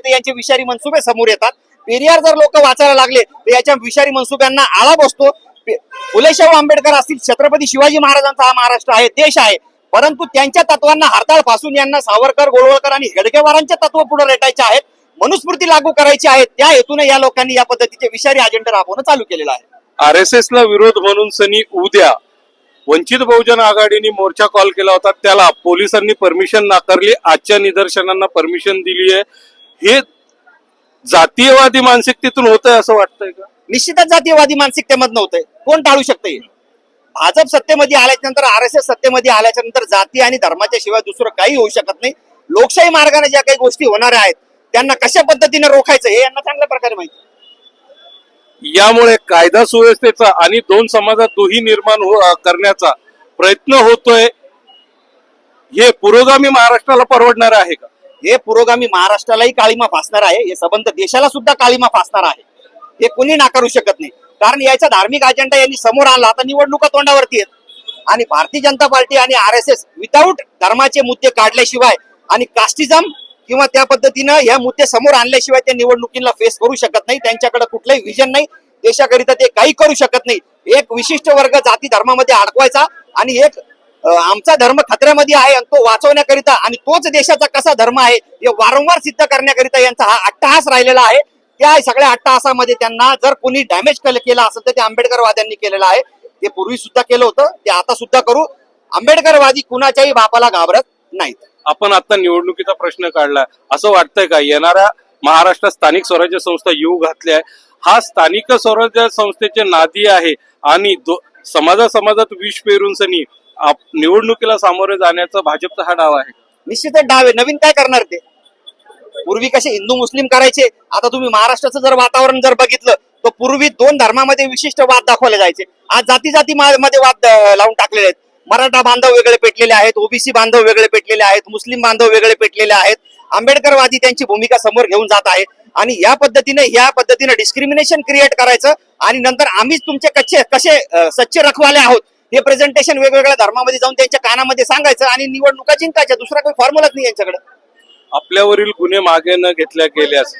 तर यांचे विषारी मनसुबे समोर येतात. पेरियार जर लोक वाचायला लागले तर याच्या विषारी मनसुब्यांना आळा बसतो. पे- फुले शाहू आंबेडकर असतील छत्रपती शिवाजी महाराजांचा हा महाराष्ट्र आहे देश आहे. परंतु त्यांच्या तत्वांना हरताळ फासून यांना सावरकर गोळवळकर आणि हेडगेवारांचे तत्व पुढे रेटायचे आहेत मनुस्मृती लागू करायची आहे त्या हेतूने या लोकांनी या पद्धतीचे विषारी अजेंडा राबवणं चालू केलेला आहे. आर एस एस ला विरोध म्हणून सनी उद्या वंचित बहुजन आघाडीने मोर्चा कॉल केला होता. त्याला पोलिसांनी परमिशन नाकारली. आजच्या निदर्शनांना परमिशन दिली आहे हे जातीयवादी मानसिकतेतून होत आहे असं वाटतंय का? निश्चितच जातीयवादी मानसिकतेमधनं होतंय. कोण टाळू शकते भाजप सत्तेमध्ये आल्याच्यानंतर आर एस एस सत्तेमध्ये आल्याच्यानंतर जाती आणि धर्माच्या शिवाय दुसरं काही होऊ शकत नाही. लोकशाही मार्गाने ज्या काही गोष्टी होणाऱ्या आहेत त्यांना कशा पद्धतीने रोखायचं हे यांना चांगल्या प्रकारे माहिती यामुळे कायदा सुव्यवस्थेचा आणि दोन समाजात दोही निर्माण हो- करण्याचा प्रयत्न होतोय. हे पुरोगामी महाराष्ट्राला परवडणार आहे का? हे पुरोगामी महाराष्ट्रालाही काळीमा फासणार आहे. हे संबंध देशाला सुद्धा काळीमा फासणार आहे. हे कोणी नाकारू शकत नाही. कारण याचा धार्मिक अजेंडा यांनी समोर आणला. आता निवडणुका तोंडावरती आहेत. आणि भारतीय जनता पार्टी आणि आर एस एस विदाऊट धर्माचे मुद्दे काढल्याशिवाय आणि कास्टिझम किंवा त्या पद्धतीनं या मुद्दे समोर आणल्याशिवाय त्या निवडणुकीला फेस करू शकत नाही. त्यांच्याकडे कुठलंही विजन नाही. देशाकरिता ते काही करू शकत नाही. एक विशिष्ट वर्ग जाती धर्मामध्ये अडकवायचा आणि एक आमचा धर्म खतऱ्यामध्ये आहे आणि तो वाचवण्याकरिता आणि तोच देशाचा कसा धर्म आहे हे वारंवार सिद्ध करण्याकरिता यांचा हा अट्टहास राहिलेला आहे. त्या सगळ्या अट्टहासामध्ये त्यांना जर कोणी डॅमेज केलं असेल तर ते आंबेडकरवाद्यांनी केलेलं आहे. ते पूर्वी सुद्धा केलं होतं ते आता सुद्धा करू. आंबेडकरवादी कुणाच्याही बापाला घाबरत नाहीत. आपण आता निवडणुकीचा प्रश्न काढला. असं वाटतंय का? येणाऱ्या महाराष्ट्रात स्थानिक स्वराज्य संस्था येऊ घातल्या आहे. हा स्थानिक स्वराज्य संस्थेचे नादी आहे आणि समाजा समाजात विष पेरून सनी निवडणुकीला सामोरे जाण्याचा भाजपचा हा डाव आहे. निश्चितच डाव आहे. नवीन काय करणार ते? पूर्वी कसे हिंदू मुस्लिम करायचे आता तुम्ही महाराष्ट्राचं जर वातावरण जर बघितलं तर पूर्वी दोन धर्मामध्ये विशिष्ट वाद दाखवले जायचे. आज जाती जाती मध्ये वाद लावून टाकलेले आहेत. मराठा बांधव वेगळे पेटलेले आहेत ओबीसी बांधव वेगळे पेटलेले आहेत मुस्लिम बांधव वेगळे पेटलेले आहेत. आंबेडकरवादी त्यांची भूमिका समोर घेऊन जात आहे. आणि या पद्धतीने या पद्धतीने डिस्क्रिमिनेशन क्रिएट करायचं. आणि नंतर आम्हीच तुमचे कच्चे कसे सच्चे रखवाले आहोत हे प्रेझेंटेशन वेगवेगळ्या धर्मामध्ये जाऊन त्यांच्या कानामध्ये सांगायचं आणि निवडणुका जिंकायच्या. दुसरा काही फॉर्म्युलाच नाही यांच्याकडे. आपल्यावरील गुन्हे मागे न घेतल्या गेल्यास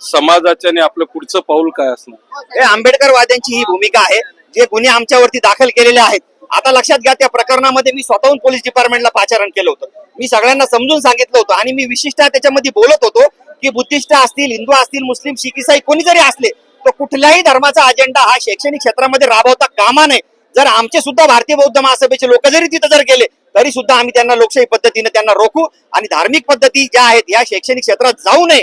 समाजाचे आणि आपलं पुढचं पाऊल काय असणार? हे आंबेडकरवाद्यांची ही भूमिका आहे. जे गुन्हे आमच्यावरती दाखल केलेले आहेत. आता लक्षात घ्या त्या प्रकरणामध्ये मी स्वतःहून पोलीस डिपार्टमेंटला पाचारण केलं होतं. मी सगळ्यांना समजून सांगितलं होतं आणि मी विशिष्ट त्याच्यामध्ये बोलत होतो की बुद्धिस्ट असतील हिंदू असतील मुस्लिम शिख इसाई कोणी जरी असले तर कुठल्याही धर्माचा अजेंडा हा शैक्षणिक क्षेत्रामध्ये राबवता कामा नये. जर आमचे सुद्धा भारतीय बौद्ध महासभेचे लोक जरी तिथं जर गेले तरी सुद्धा आम्ही त्यांना लोकशाही पद्धतीने त्यांना रोखू आणि धार्मिक पद्धती ज्या आहेत या शैक्षणिक क्षेत्रात जाऊ नये.